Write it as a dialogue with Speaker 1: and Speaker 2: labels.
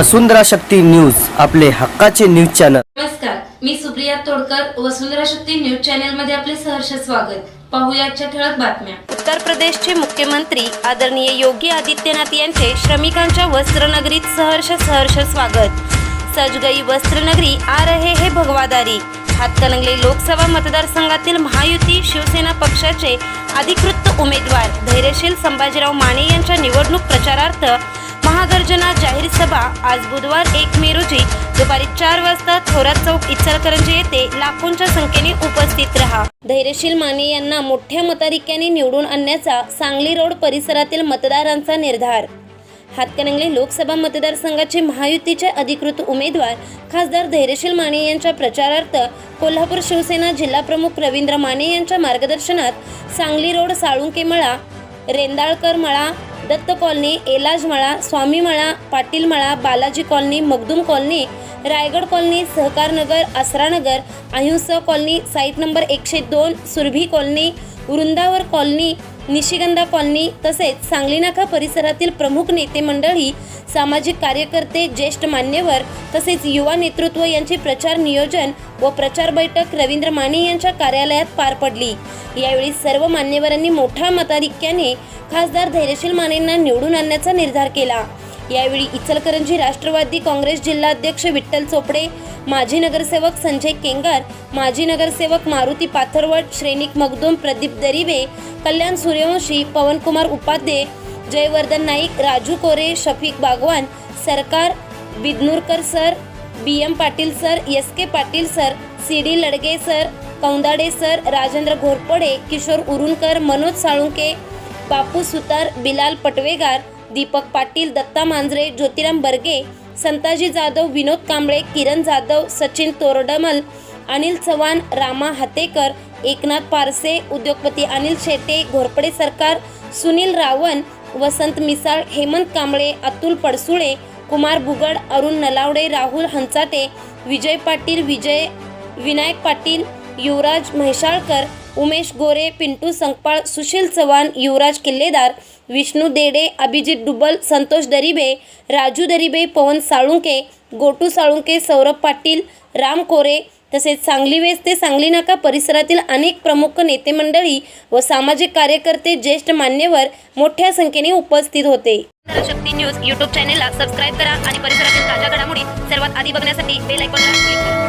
Speaker 1: वसुंधरा Shakti news आपले हक्काचे news channel.
Speaker 2: नमस्कार मी सुप्रिया तोडकर वसुंधरा शक्ती न्यूज चॅनलमध्ये आपले सहर्ष स्वागत. पाहूया आजच्या ठळक बातम्या.
Speaker 3: उत्तर प्रदेशचे मुख्यमंत्री आदरणीय योगी आदित्यनाथ यांचे श्रमिकांच्या वस्त्रनगरीत सहर्ष सहर्ष स्वागत. सज गई वस्त्रनगरी आ रहे हे भगवादारी. हातकणंगले लोकसभा मतदारसंघातील महायुती शिवसेना पक्षाचे अधिकृत उमेदवार धैर्यशील संभाजीराव माने यांच्या निवडणूक प्रचारार्थ महागर्जना जाहीर सभा आज बुधवार एक मे रोजी दुपारी चार वाजता थोरात चौक इचलकरंजी येथे लाखोंच्या संख्येने उपस्थित रहा. धैर्यशील माने यांना मोठ्या मताधिक्याने निवडून आणण्याचा सांगली रोड परिसरातील मतदारांचा निर्धार. हातकणंगले लोकसभा मतदारसंघाचे महायुतीचे अधिकृत उमेदवार खासदार धैर्यशील माने यांच्या प्रचारार्थ कोल्हापूर शिवसेना जिल्हाप्रमुख रवींद्र माने यांच्या मार्गदर्शनात सांगली रोड साळुंके मळा रेंदाळकर मळा Datta colony Elajmala Swamimala Patilmala Balaji colony Magdum colony Raigad colony Sahakarnagar Asaranagar Ahimsa colony site number एकशे दोन Surabhi colony Vrindavan colony Nishigandha colony तसेच सांगलीनाका परिसरातील प्रमुख नेते मंडळी सामाजिक कार्यकर्ते ज्येष्ठ मान्यवर तसेच युवा नेतृत्व यांचे प्रचार नियोजन व प्रचार बैठक रवींद्र माने यांच्या कार्यालयात पार पडली. यावेळी सर्व मान्यवरांनी मोठ्या मताधिक्याने खासदार धैर्यशील मानेंना निवडून आणण्याचा निर्धार केला. यावेळी इचलकरंजी राष्ट्रवादी काँग्रेस जिल्हाध्यक्ष विठ्ठल चोपडे माजी नगरसेवक संजय केंगार माजी नगरसेवक मारुती पाथरवट श्रेनिक मगदूम प्रदीप दरिबे कल्याण Suryavanshi Pawankumar Upadhye Jaivardhan Naik Raju Kore Shafiq Bagwan Sarkar Bidnurkar sir B M Patil sir S K Patil sir C D Ladge sir Kaundade sir Rajendra Ghorpade Kishor Urunkar Manoj Salunke Bapu Sutar Bilal Patvegar Deepak Patil Datta Manjare Jyotiram Barge Santaji Jadhav Vinod Kamble Kiran Jadhav Sachin Tordmal Anil Chavan Rama Hatekar Eknath Parse उद्योगपती अनिल शेटे घोरपडे सरकार सुनील रावण वसंत मिसाळ हेमंत कांबळे अतुल पडसुळे कुमार बुगड अरुण नलावडे राहुल हंचाटे विजय पाटील विजय विनायक पाटील युवराज म्हैसाळकर उमेश गोरे पिंटू संकपाळ सुशील चव्हाण युवराज किल्लेदार विष्णू देडे अभिजित डुबल संतोष दरिबे राजू दरिबे पवन साळुंके गोटू साळुंके सौरभ पाटील राम कोरे तसेच सांगली वेस ते सांगली नाका परिसरातील अनेक प्रमुख नेते मंडळी व सामाजिक कार्यकर्ते ज्येष्ठ मान्यवर मोठ्या संख्येने उपस्थित होते. शक्ती न्यूज यूट्यूब चॅनेलला सबस्क्राईब करा आणि परिसरातील ताज्या घडामोडी सर्वात आधी बघण्यासाठी बेल आयकॉनला क्लिक करा.